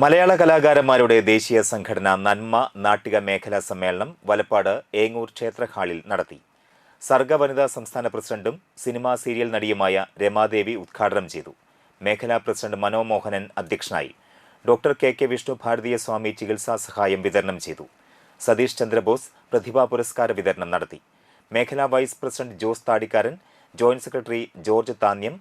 മലയാള കലാകാരന്മാരുടെ ദേശീയ സംഘടന നന്മ നാട്ടിക മേഖലാ സമ്മേളനം വലപ്പാട് ഏങ്ങൂർ ക്ഷേത്ര ഹാളിൽ നടത്തി. സർഗ വനിതാ സംസ്ഥാന പ്രസിഡന്റും സിനിമാ സീരിയൽ നടിയുമായ രമാദേവി ഉദ്ഘാടനം ചെയ്തു. മേഖലാ പ്രസിഡന്റ് മനോമോഹനൻ അധ്യക്ഷനായി. ഡോക്ടർ കെ കെ വിഷ്ണു ഭാരതീയ സ്വാമി ചികിത്സാ സഹായം വിതരണം ചെയ്തു. സതീഷ് ചന്ദ്രബോസ് പ്രതിഭാ പുരസ്കാര വിതരണം നടത്തി. മേഖലാ vice president Jose Thadikkaran joint secretary George Thanyam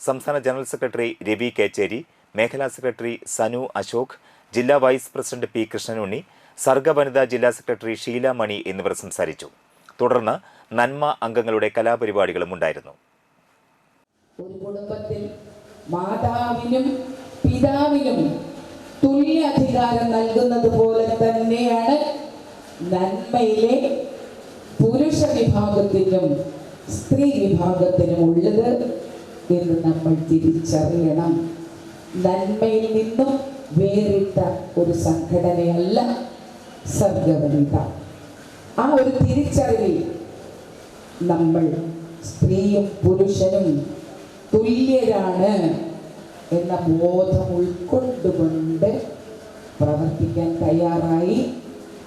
സംസ്ഥാന ജനറൽ സെക്രട്ടറി രവി കേച്ചേരി മേഖലാ സെക്രട്ടറി സനു അശോക് ജില്ലാ vice president P Krishnanunni Sarga വനിതാ ജില്ലാ സെക്രട്ടറി ഷീല മണി എന്നിവർ സംസാരിച്ചു. തുടർന്ന് നന്മ അംഗങ്ങളുടെ കലാപരിപാടികളും ഉണ്ടായിരുന്നു. ഒരു കുടുംബത്തിൽ മാതാവിനും പിതാവിനും തുല്യ അധികാരം നൽകുന്നത് പോലെ തന്നെയാണ് നന്മയിലെ പുരുഷ വിഭാഗത്തിനും സ്ത്രീ വിഭാഗത്തിനും ഉള്ളത് എന്ന് നമ്മൾ തിരിച്ചറിയണം. നന്മയിൽ നിന്നും വേറിട്ട ഒരു സംഘടനയല്ല സർഗവനിത ആ ഒരു തിരിച്ചറിവിൽ നമ്മൾ സ്ത്രീയും പുരുഷനും തുല്യരാണ് എന്ന ബോധം ഉൾക്കൊണ്ടുകൊണ്ട് പ്രവർത്തിക്കാൻ തയ്യാറായി.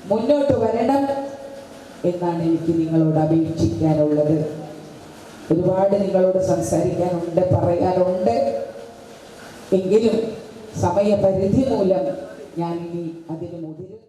മുന്നോട്ട് വരണം എന്നാണ് എനിക്ക് നിങ്ങളോട് അപേക്ഷിക്കാനുള്ളത്. ഒരുപാട് നിങ്ങളോട് സംസാരിക്കാനുണ്ട് പറയാനുണ്ട്. എങ്കിലും സമയപരിധി മൂലം ഞാൻ ഇനി അതിന് മുതിരും.